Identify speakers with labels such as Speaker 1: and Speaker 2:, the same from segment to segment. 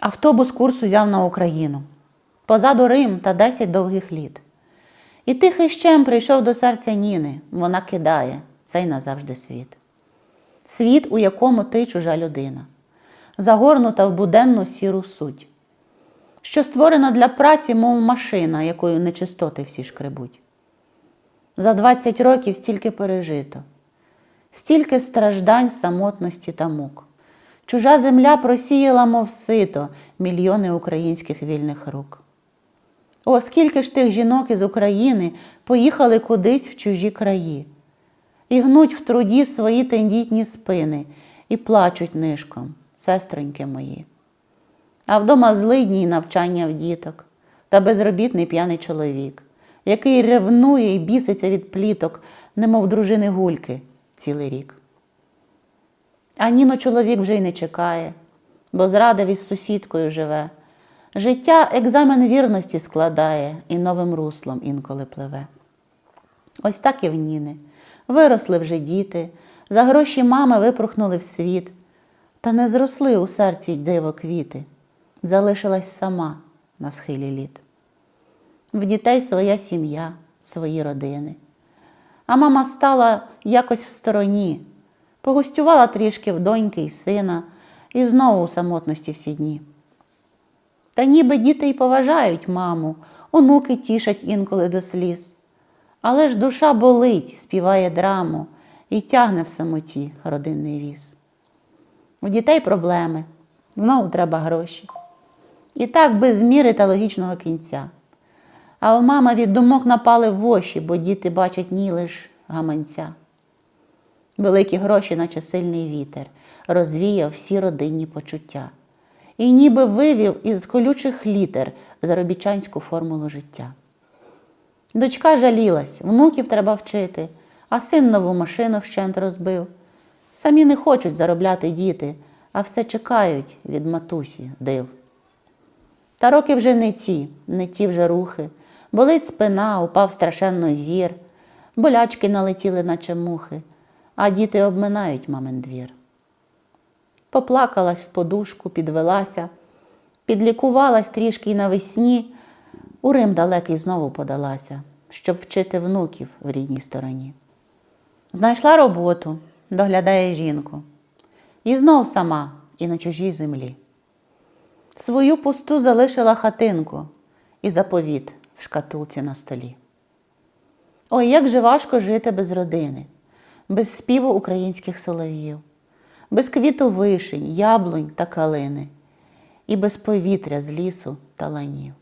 Speaker 1: Автобус курс узяв на Україну. Позаду Рим та 10 довгих літ. І тихий щем прийшов до серця Ніни. Вона кидає цей назавжди світ. Світ, у якому ти чужа людина, загорнута в буденну сіру суть, що створена для праці, мов машина, якою нечистоти всі шкребуть. За 20 років стільки пережито, стільки страждань, самотності та мук. Чужа земля просіяла, мов сито, мільйони українських вільних рук. О, скільки ж тих жінок із України поїхали кудись в чужі краї, і гнуть в труді свої тендітні спини, і плачуть нишком, сестроньки мої. А вдома злидні й навчання в діток, та безробітний п'яний чоловік, який ревнує і біситься від пліток, немов дружини гульки цілий рік. А Ніно чоловік вже й не чекає, бо зрадив із сусідкою живе. Життя екзамен вірності складає і новим руслом інколи пливе. Ось так і в Ніни. Виросли вже діти, за гроші мами випорхнули в світ, та не зросли у серці диво квіти, залишилась сама на схилі літ. В дітей своя сім'я, свої родини. А мама стала якось в стороні, погостювала трішки в доньки й сина, і знову у самотності всі дні. Та ніби діти й поважають маму, онуки тішать інколи до сліз. Але ж душа болить, співає драму і тягне в самоті родинний віз. У дітей проблеми, знову треба гроші. І так без міри та логічного кінця. А у мами від думок напали воші, бо діти бачать ні лиш гаманця. Великі гроші, наче сильний вітер, розвіяв всі родинні почуття і ніби вивів із колючих літер заробітчанську формулу життя. Дочка жалілась, внуків треба вчити, а син нову машину вщент розбив. Самі не хочуть заробляти діти, а все чекають від матусі див. Та роки вже не ті, не ті вже рухи. Болить спина, упав страшенно зір, болячки налетіли, наче мухи, а діти обминають мамин двір. Поплакалась в подушку, підвелася, підлікувалась трішки й навесні, у Рим далекий знову подалася, щоб вчити внуків в рідній стороні. Знайшла роботу, доглядає жінку, і знов сама, і на чужій землі. Свою пусту залишила хатинку і заповіт в шкатулці на столі. Ой, як же важко жити без родини, без співу українських солов'їв, без квіту вишень, яблунь та калини, і без повітря з лісу та ланів.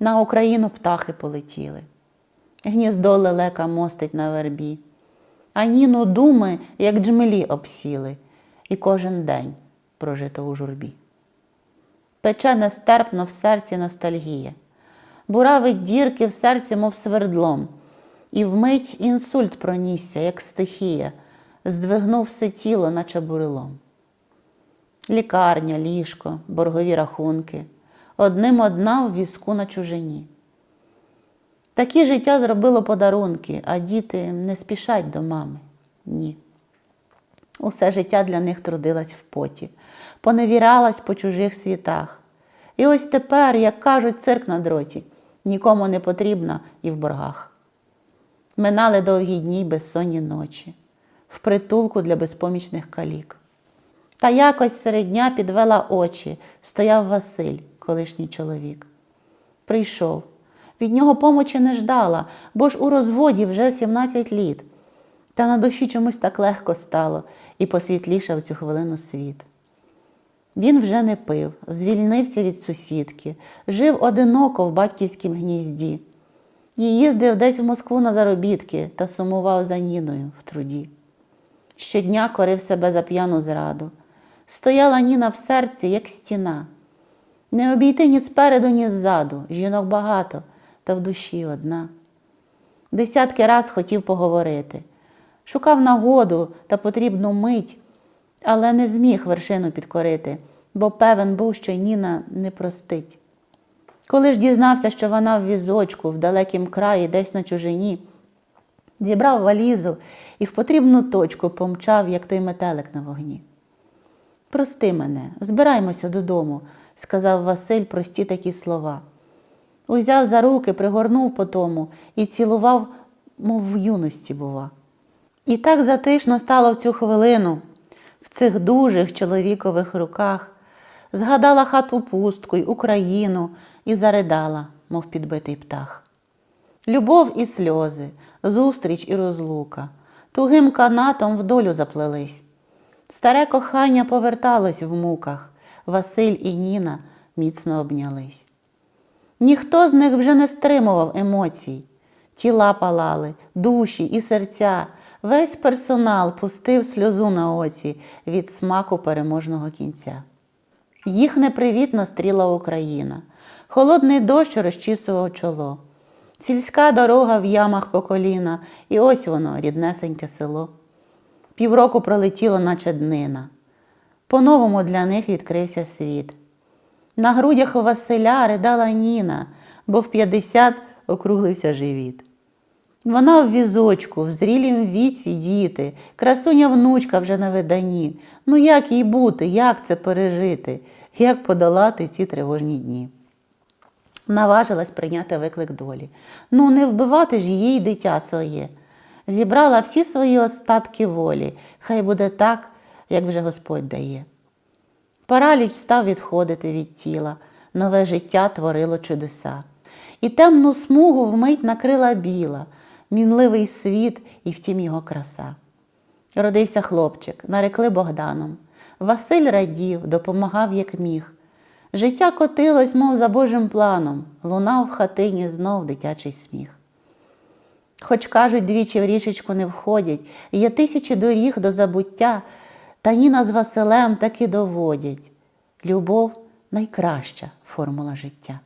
Speaker 1: На Україну птахи полетіли, гніздо лелека мостить на вербі, а ніну думи, як джмелі обсіли, і кожен день прожито у журбі. Пече нестерпно в серці ностальгія, буравить дірки в серці, мов свердлом, і вмить інсульт пронісся, як стихія, здвигнув все тіло, наче бурелом. Лікарня, ліжко, боргові рахунки, одним одна в візку на чужині. Такі життя зробило подарунки, а діти не спішать до мами. Ні. Усе життя для них трудилась в поті, поневіралась по чужих світах. І ось тепер, як кажуть, цирк на дроті, нікому не потрібна і в боргах. Минали довгі дні й безсонні ночі, в притулку для безпомічних калік. Та якось серед дня підвела очі, стояв Василь, колишній чоловік. Прийшов. Від нього помочі не ждала, бо ж у розводі вже 17 літ. Та на душі чомусь так легко стало і посвітлішав цю хвилину світ. Він вже не пив, звільнився від сусідки, жив одиноко в батьківськім гнізді і їздив десь в Москву на заробітки та сумував за Ніною в труді. Щодня корив себе за п'яну зраду. Стояла Ніна в серці, як стіна. Не обійти ні спереду, ні ззаду. Жінок багато, та в душі одна. Десятки раз хотів поговорити. Шукав нагоду та потрібну мить, але не зміг вершину підкорити, бо певен був, що Ніна не простить. Коли ж дізнався, що вона в візочку, в далекім краї, десь на чужині, зібрав валізу і в потрібну точку помчав, як той метелик на вогні. Прости мене, збираймося додому, сказав Василь прості такі слова. Узяв за руки, пригорнув потому і цілував, мов в юності, бува. І так затишно стало в цю хвилину, в цих дужих чоловікових руках, згадала хату пустку й Україну і заридала, мов підбитий птах. Любов і сльози, зустріч і розлука, тугим канатом в долю заплелись. Старе кохання поверталось в муках, Василь і Ніна міцно обнялись. Ніхто з них вже не стримував емоцій. Тіла палали, душі і серця. Весь персонал пустив сльозу на оці від смаку переможного кінця. Їх непривітно стріла Україна. Холодний дощ розчісував чоло. Сільська дорога в ямах по коліна, і ось воно, ріднесеньке село. Півроку пролетіло, наче днина. По-новому для них відкрився світ. На грудях у Василя ридала Ніна, бо в 50 округлився живіт. Вона в візочку, в зрілім віці діти, красуня внучка вже на виданні. Ну як їй бути, як це пережити, як подолати ці тривожні дні? Наважилась прийняти виклик долі. Ну, не вбивати ж їй дитя своє. Зібрала всі свої остатки волі, хай буде так, як вже Господь дає. Параліч став відходити від тіла, нове життя творило чудеса. І темну смугу вмить накрила біла, мінливий світ і втім його краса. Родився хлопчик, нарекли Богданом. Василь радів, допомагав, як міг. Життя котилось, мов за Божим планом, лунав в хатині знов дитячий сміх. Хоч кажуть, двічі в річечку не входять, є тисячі доріг до забуття, та Ніна з Василем таки доводять. Любов найкраща формула життя.